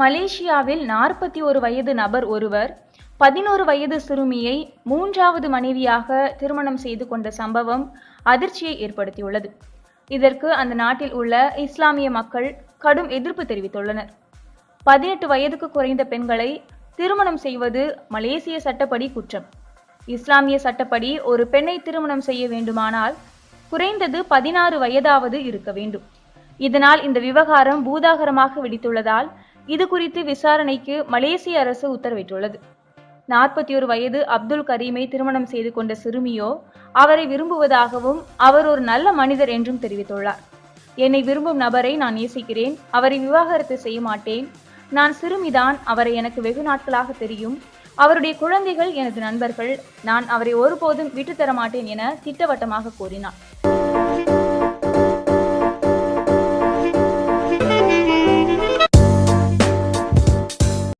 மலேசியாவில் நாற்பத்தி ஒரு வயது நபர் ஒருவர் பதினோரு வயது சிறுமியை மூன்றாவது மனைவியாக திருமணம் செய்து கொண்ட சம்பவம் அதிர்ச்சியை ஏற்படுத்தியுள்ளது. இதற்கு அந்த நாட்டில் உள்ள இஸ்லாமிய மக்கள் கடும் எதிர்ப்பு தெரிவித்துள்ளனர். பதினெட்டு வயதுக்கு குறைந்த பெண்களை திருமணம் செய்வது மலேசிய சட்டப்படி குற்றம். இஸ்லாமிய சட்டப்படி ஒரு பெண்ணை திருமணம் செய்ய வேண்டுமானால் குறைந்தது பதினாறு வயதாவது இருக்க வேண்டும். இதனால் இந்த விவகாரம் பூதாகரமாக வெடித்துள்ளதால் இது குறித்து விசாரணைக்கு மலேசிய அரசு உத்தரவிட்டுள்ளது. நாற்பத்தி ஒரு வயது அப்துல் கரீமை திருமணம் செய்து கொண்ட சிறுமியோ அவரை விரும்புவதாகவும் அவர் ஒரு நல்ல மனிதர் என்றும் தெரிவித்துள்ளார். என்னை விரும்பும் நபரை நான் நேசிக்கிறேன் அவரை விவாகரத்து செய்ய மாட்டேன். நான் சிறுமிதான் அவரை எனக்கு வெகு நாட்களாக தெரியும். அவருடைய குழந்தைகள் எனது நண்பர்கள் நான் அவரை ஒருபோதும் விட்டுத்தர மாட்டேன் என திட்டவட்டமாக கூறினார்.